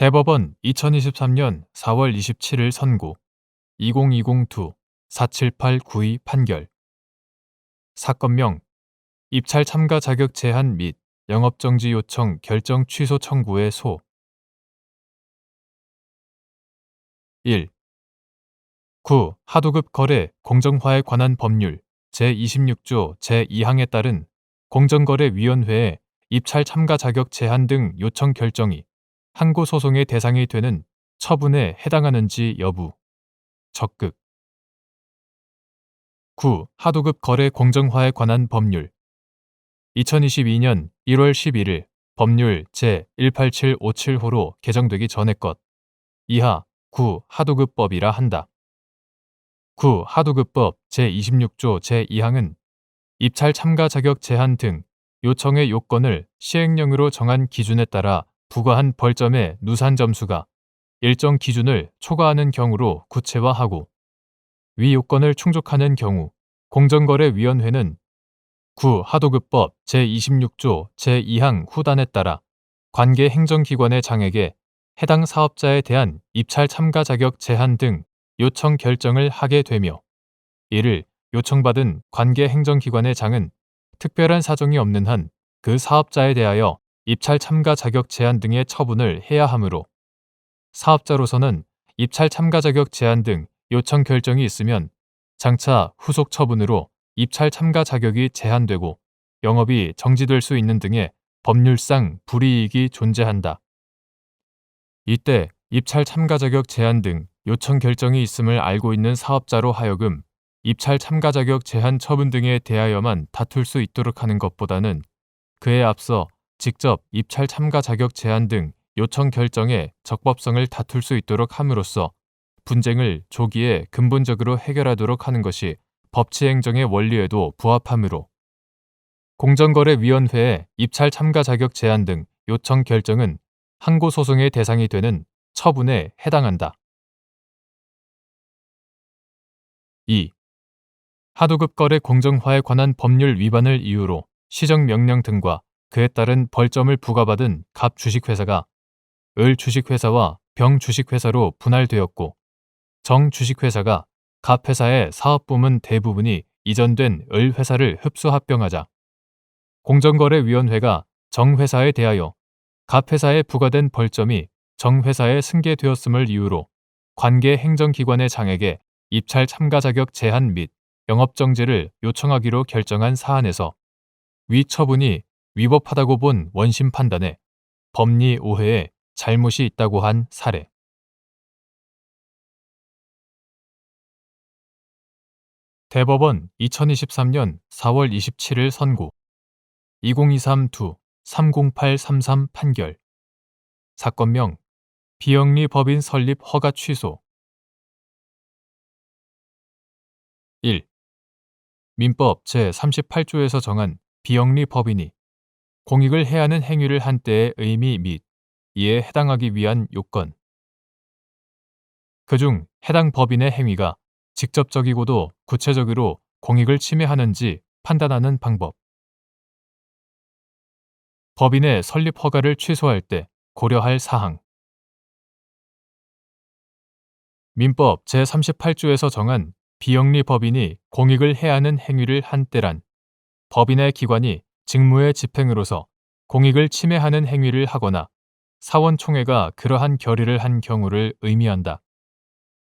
대법원 2023년 4월 27일 선고 2020-2-47892 판결 사건명 입찰 참가 자격 제한 및 영업정지 요청 결정 취소 청구의 소 1. 9. 하도급 거래 공정화에 관한 법률 제26조 제2항에 따른 공정거래위원회의 입찰 참가 자격 제한 등 요청 결정이 항고 소송의 대상이 되는 처분에 해당하는지 여부. 적극. 9. 하도급 거래 공정화에 관한 법률 2022년 1월 11일 법률 제18757호로 개정되기 전의 것. 이하 9. 하도급법이라 한다. 9. 하도급법 제26조 제2항은 입찰 참가 자격 제한 등 요청의 요건을 시행령으로 정한 기준에 따라 부과한 벌점의 누산 점수가 일정 기준을 초과하는 경우로 구체화하고 위 요건을 충족하는 경우 공정거래위원회는 구 하도급법 제26조 제2항 후단에 따라 관계 행정기관의 장에게 해당 사업자에 대한 입찰 참가 자격 제한 등 요청 결정을 하게 되며 이를 요청받은 관계 행정기관의 장은 특별한 사정이 없는 한 그 사업자에 대하여 입찰 참가 자격 제한 등의 처분을 해야 하므로 사업자로서는 입찰 참가 자격 제한 등 요청 결정이 있으면 장차 후속 처분으로 입찰 참가 자격이 제한되고 영업이 정지될 수 있는 등의 법률상 불이익이 존재한다. 이때 입찰 참가 자격 제한 등 요청 결정이 있음을 알고 있는 사업자로 하여금 입찰 참가 자격 제한 처분 등에 대하여만 다툴 수 있도록 하는 것보다는 그에 앞서 직접 입찰 참가 자격 제한 등 요청 결정의 적법성을 다툴 수 있도록 함으로써 분쟁을 조기에 근본적으로 해결하도록 하는 것이 법치행정의 원리에도 부합하므로 공정거래위원회의 입찰 참가 자격 제한 등 요청 결정은 항고 소송의 대상이 되는 처분에 해당한다. 2. 하도급 거래 공정화에 관한 법률 위반을 이유로 시정명령 등과 그에 따른 벌점을 부과받은 갑 주식회사가 을 주식회사와 병 주식회사로 분할되었고 정 주식회사가 갑 회사의 사업 부문 대부분이 이전된 을 회사를 흡수 합병하자 공정거래위원회가 정 회사에 대하여 갑 회사에 부과된 벌점이 정 회사에 승계되었음을 이유로 관계 행정기관의 장에게 입찰 참가 자격 제한 및 영업 정지를 요청하기로 결정한 사안에서 위 처분이 위법하다고 본 원심 판단에 법리 오해에 잘못이 있다고 한 사례. 대법원 2023년 4월 27일 선고 2023-2-30833 판결 사건명 비영리 법인 설립 허가 취소 1. 민법 제38조에서 정한 비영리 법인이 공익을 해하는 행위를 한 때의 의미 및 이에 해당하기 위한 요건. 그중 해당 법인의 행위가 직접적이고도 구체적으로 공익을 침해하는지 판단하는 방법. 법인의 설립 허가를 취소할 때 고려할 사항. 민법 제38조에서 정한 비영리 법인이 공익을 해하는 행위를 한 때란 법인의 기관이 직무의 집행으로서 공익을 침해하는 행위를 하거나 사원총회가 그러한 결의를 한 경우를 의미한다.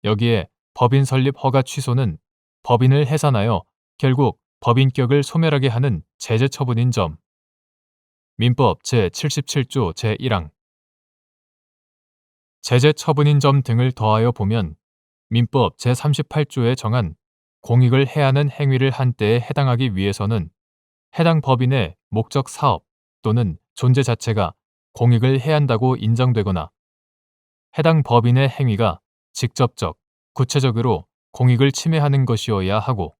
여기에 법인 설립 허가 취소는 법인을 해산하여 결국 법인격을 소멸하게 하는 제재 처분인 점. 민법 제77조 제1항 제재 처분인 점 등을 더하여 보면 민법 제38조에 정한 공익을 해하는 행위를 한 때에 해당하기 위해서는 해당 법인의 목적 사업 또는 존재 자체가 공익을 해한다고 인정되거나 해당 법인의 행위가 직접적, 구체적으로 공익을 침해하는 것이어야 하고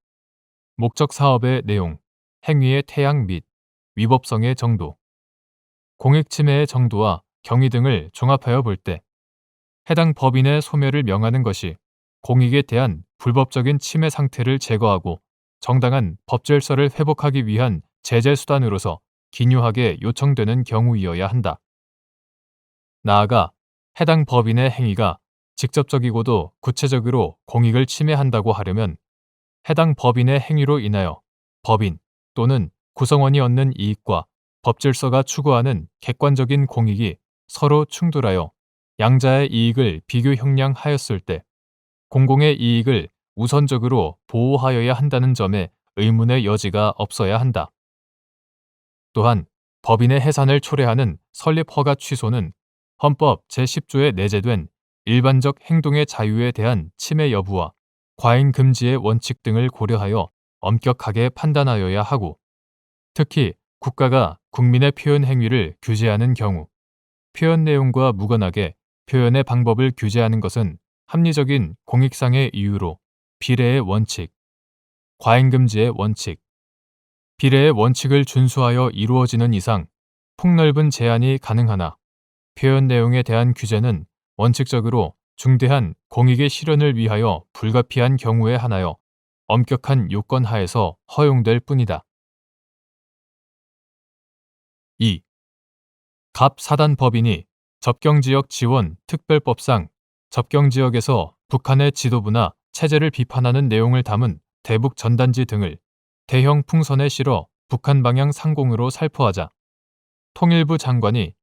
목적 사업의 내용, 행위의 태양 및 위법성의 정도, 공익 침해의 정도와 경위 등을 종합하여 볼 때 해당 법인의 소멸을 명하는 것이 공익에 대한 불법적인 침해 상태를 제거하고 정당한 법질서를 회복하기 위한 제재 수단으로서 기묘하게 요청되는 경우이어야 한다. 나아가 해당 법인의 행위가 직접적이고도 구체적으로 공익을 침해한다고 하려면 해당 법인의 행위로 인하여 법인 또는 구성원이 얻는 이익과 법질서가 추구하는 객관적인 공익이 서로 충돌하여 양자의 이익을 비교 형량하였을 때 공공의 이익을 우선적으로 보호하여야 한다는 점에 의문의 여지가 없어야 한다. 또한 법인의 해산을 초래하는 설립 허가 취소는 헌법 제10조에 내재된 일반적 행동의 자유에 대한 침해 여부와 과잉 금지의 원칙 등을 고려하여 엄격하게 판단하여야 하고 특히 국가가 국민의 표현 행위를 규제하는 경우 표현 내용과 무관하게 표현의 방법을 규제하는 것은 합리적인 공익상의 이유로 비례의 원칙, 과잉금지의 원칙, 비례의 원칙을 준수하여 이루어지는 이상 폭넓은 제한이 가능하나 표현 내용에 대한 규제는 원칙적으로 중대한 공익의 실현을 위하여 불가피한 경우에 한하여 엄격한 요건 하에서 허용될 뿐이다. 2. 갑 사단 법인이 접경지역 지원 특별법상 접경지역에서 북한의 지도부나 체제를 비판하는 내용을 담은 대북 전단지 등을 대형 풍선에 실어 북한 방향 상공으로 살포하자. 통일부 장관이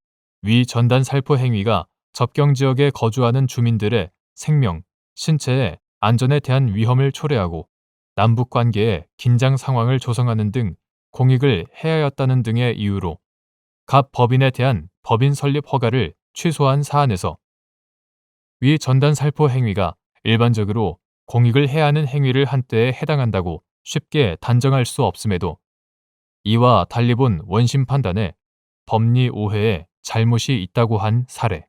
위 전단 살포 행위가 접경 지역에 거주하는 주민들의 생명, 신체의 안전에 대한 위험을 초래하고 남북 관계에 긴장 상황을 조성하는 등 공익을 해하였다는 등의 이유로 갑 법인에 대한 법인 설립 허가를 취소한 사안에서 위 전단 살포 행위가 일반적으로 공익을 해하는 행위를 한 때에 해당한다고 쉽게 단정할 수 없음에도 이와 달리 본 원심 판단에 법리 오해에 잘못이 있다고 한 사례.